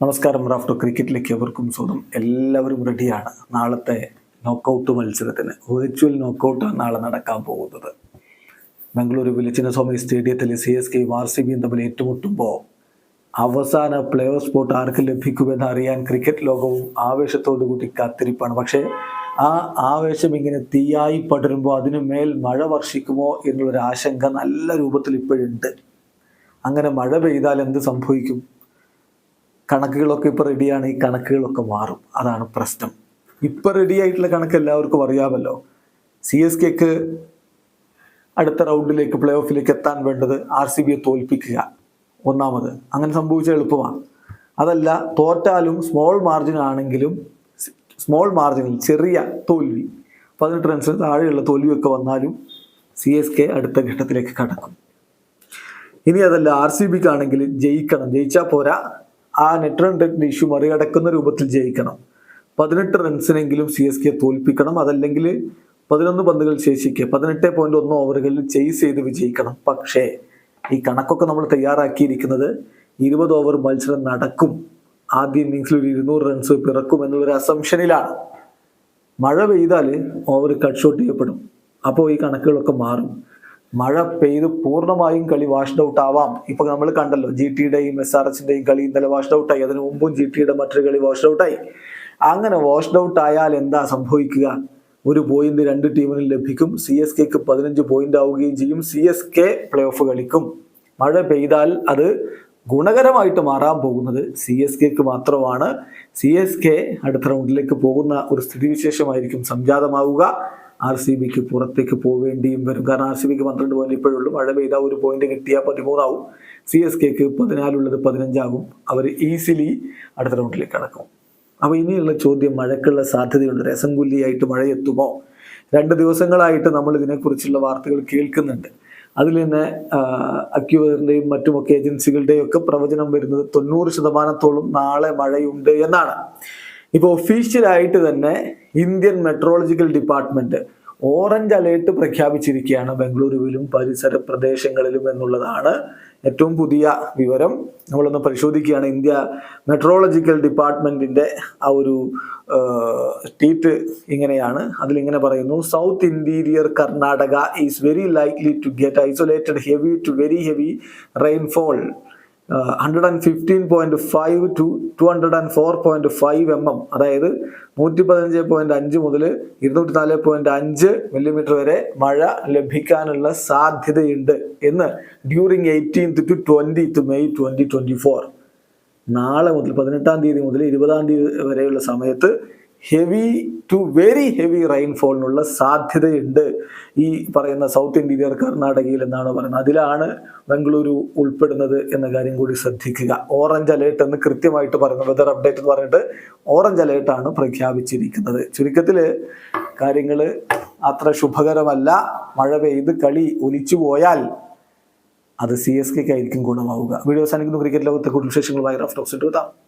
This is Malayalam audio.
നമസ്കാരം റാഫ്റ്റോ ക്രിക്കറ്റിലേക്ക് എവർക്കും സ്വന്തം എല്ലാവരും റെഡിയാണ്. നാളത്തെ നോക്കൗട്ട് മത്സരത്തിന് വെർച്വൽ നോക്കൗട്ടാണ് നാളെ നടക്കാൻ പോകുന്നത്. ബംഗളൂരു ചിന്നസ്വാമി സ്റ്റേഡിയത്തിൽ സി എസ് കെയും ആർ സി ബിയും തമ്മിൽ ഏറ്റുമുട്ടുമ്പോൾ അവസാന പ്ലേ ഓഫ് സ്പോട്ട് ആർക്ക് ലഭിക്കുമെന്ന് അറിയാൻ ക്രിക്കറ്റ് ലോകവും ആവേശത്തോടു കൂടി കാത്തിരിപ്പാണ്. പക്ഷേ ആ ആവേശം ഇങ്ങനെ തീയായി പടരുമ്പോൾ അതിനു മേൽ മഴ വർഷിക്കുമോ എന്നുള്ളൊരു ആശങ്ക നല്ല രൂപത്തിൽ ഇപ്പോഴുണ്ട്. അങ്ങനെ മഴ പെയ്താൽ എന്ത് സംഭവിക്കും? കണക്കുകളൊക്കെ ഇപ്പോൾ റെഡിയാണ് ഈ കണക്കുകളൊക്കെ മാറും. അതാണ് പ്രശ്നം. ഇപ്പം റെഡി ആയിട്ടുള്ള കണക്ക് എല്ലാവർക്കും അറിയാമല്ലോ. സി എസ് കെക്ക് അടുത്ത റൗണ്ടിലേക്ക് പ്ലേ ഓഫിലേക്ക് എത്താൻ വേണ്ടത് ആർ സി ബിയെ തോൽപ്പിക്കുക. ഒന്നാമത്. അങ്ങനെ സംഭവിച്ച എളുപ്പമാണ്. അതല്ല തോറ്റാലും സ്മോൾ മാർജിൻ ആണെങ്കിലും സ്മോൾ മാർജിനിൽ ചെറിയ തോൽവി പതിനെട്ട് റൺസിന് താഴെയുള്ള തോൽവിയൊക്കെ വന്നാലും സി എസ് കെ അടുത്ത ഘട്ടത്തിലേക്ക് കടക്കും. ഇനി അതല്ല ആർ സി ബിക്കാണെങ്കിൽ ജയിക്കണം. ജയിച്ചാൽ പോരാ. ആ നെറ്റ് റൺ ഇഷ്യൂ മറികടക്കുന്ന രൂപത്തിൽ ജയിക്കണം. പതിനെട്ട് റൺസിനെങ്കിലും സി എസ് കെ തോൽപ്പിക്കണം. അതല്ലെങ്കിൽ പതിനൊന്ന് പന്തുകൾ ശേഷിക്കുക പതിനെട്ട് പോയിന്റ് ഒന്ന് ഓവറുകളിൽ ചെയ്സ് ചെയ്ത് വിജയിക്കണം. പക്ഷേ ഈ കണക്കൊക്കെ നമ്മൾ തയ്യാറാക്കിയിരിക്കുന്നത് ഇരുപത് ഓവർ മത്സരം നടക്കും. ആദ്യ ഇന്നിങ്സിൽ ഒരു ഇരുന്നൂറ് റൺസ് പിറക്കും എന്നുള്ളൊരു അസംഷനിലാണ് മഴ പെയ്താൽ ഓവർ കട്ട് ഷോട്ട് ചെയ്യപ്പെടും. അപ്പോൾ ഈ കണക്കുകളൊക്കെ മാറും. മഴ പെയ്ത് പൂർണമായും കളി വാഷ്ഡ് ഔട്ട് ആവാം. ഇപ്പൊ നമ്മൾ കണ്ടല്ലോ ജി ടിയുടെയും എസ് ആർ എച്ചിന്റെയും കളി ഇന്നലെ വാഷ്ഡ് ഔട്ട് ആയി. അതിനു മുമ്പും ജി ടിയുടെ മറ്റൊരു കളി വാഷ്ഡ് ഔട്ട് ആയി. അങ്ങനെ വാഷ്ഡ് ഔട്ട് ആയാൽ എന്താ സംഭവിക്കുക? ഒരു പോയിന്റ് രണ്ട് ടീമിനും ലഭിക്കും. സി എസ് കെക്ക് പതിനഞ്ച് പോയിന്റ് ആവുകയും ചെയ്യും. C S K play off കളിക്കും. മഴ പെയ്താൽ അത് ഗുണകരമായിട്ട് മാറാൻ പോകുന്നത് സി എസ് കെക്ക് മാത്രമാണ്. സി എസ് കെ അടുത്ത റൗണ്ടിലേക്ക് പോകുന്ന ഒരു സ്ഥിതിവിശേഷമായിരിക്കും സംജാതമാവുക. ആർ സി ബിക്ക് പുറത്തേക്ക് പോവേണ്ടിയും വരും. കാരണം ആർ സി ബിക്ക് പന്ത്രണ്ട് പോയിന്റ് ഇപ്പോഴുള്ളൂ. മഴ പെയ്താൽ ഒരു പോയിന്റ് കിട്ടിയാൽ പതിമൂന്നാവും. സി എസ് കെക്ക് പതിനാലുള്ളത് പതിനഞ്ചാകും. അവർ ഈസിലി അടുത്ത റൗണ്ടിലേക്ക് കടക്കും. അപ്പോൾ ഇനിയുള്ള ചോദ്യം മഴക്കുള്ള സാധ്യതയുണ്ട്. രസംകുല്ലിയായിട്ട് എത്തുമോ? രണ്ട് ദിവസങ്ങളായിട്ട് നമ്മൾ ഇതിനെക്കുറിച്ചുള്ള വാർത്തകൾ കേൾക്കുന്നുണ്ട്. അതിൽ തന്നെ അക്യുവറിന്റെയും മറ്റുമൊക്കെ ഏജൻസികളുടെയും ഒക്കെ പ്രവചനം വരുന്നത് തൊണ്ണൂറ് ശതമാനത്തോളം നാളെ മഴയുണ്ട് എന്നാണ്. ഇപ്പോൾ ഒഫീഷ്യലായിട്ട് തന്നെ Indian meteorological department orange alert പ്രഖ്യാപിച്ചിരിക്കുകയാണ് ബംഗളൂരുവിലും പരിസര പ്രദേശങ്ങളിലും എന്നുള്ളതാണ് ഏറ്റവും പുതിയ വിവരം. നമ്മളൊന്ന് പരിശോധിക്കുകയാണ്. ഇന്ത്യ മെട്രോളജിക്കൽ ഡിപ്പാർട്ട്മെന്റിന്റെ ആ ഒരു ട്വീറ്റ് ഇങ്ങനെയാണ്. അതിലിങ്ങനെ പറയുന്നു south interior Karnataka is very likely to get isolated heavy to very heavy rainfall hundred and fifteen point five to two hundred and four point five m m അതായത് നൂറ്റി പതിനഞ്ച് പോയിന്റ് അഞ്ച് മുതൽ ഇരുന്നൂറ്റി നാല് പോയിന്റ് അഞ്ച് മില്ലിമീറ്റർ വരെ മഴ ലഭിക്കാനുള്ള സാധ്യതയുണ്ട് എന്ന് during eighteenth to twentieth May twenty twenty four നാളെ മുതൽ പതിനെട്ടാം തീയതി മുതൽ ഇരുപതാം തീയതി വരെയുള്ള സമയത്ത് ഹെവി ടു വെരി ഹെവി റെയിൻഫോളിനുള്ള സാധ്യതയുണ്ട്. ഈ പറയുന്ന സൗത്ത് ഇന്റീരിയർ കർണാടകയിൽ എന്നാണ് പറയുന്നത്. അതിലാണ് ബംഗളൂരു ഉൾപ്പെടുന്നത് എന്ന കാര്യം കൂടി ശ്രദ്ധിക്കുക. ഓറഞ്ച് അലേർട്ട് എന്ന് കൃത്യമായിട്ട് പറയുന്നത് വെതർ അപ്ഡേറ്റ് എന്ന് പറഞ്ഞിട്ട് ഓറഞ്ച് അലേർട്ടാണ് പ്രഖ്യാപിച്ചിരിക്കുന്നത്. ചുരുക്കത്തിൽ കാര്യങ്ങൾ അത്ര ശുഭകരമല്ല. മഴ പെയ്ത് കളി ഒലിച്ചു പോയാൽ അത് സി എസ് കെക്ക് ആയിരിക്കും ഗുണമാവുക. വീഡിയോ അവസാനിക്കുന്നു. ക്രിക്കറ്റ് ലോകത്തെ കൂടുതൽ വിശേഷങ്ങളുമായി റഫ് ടോക്സ് എത്താം.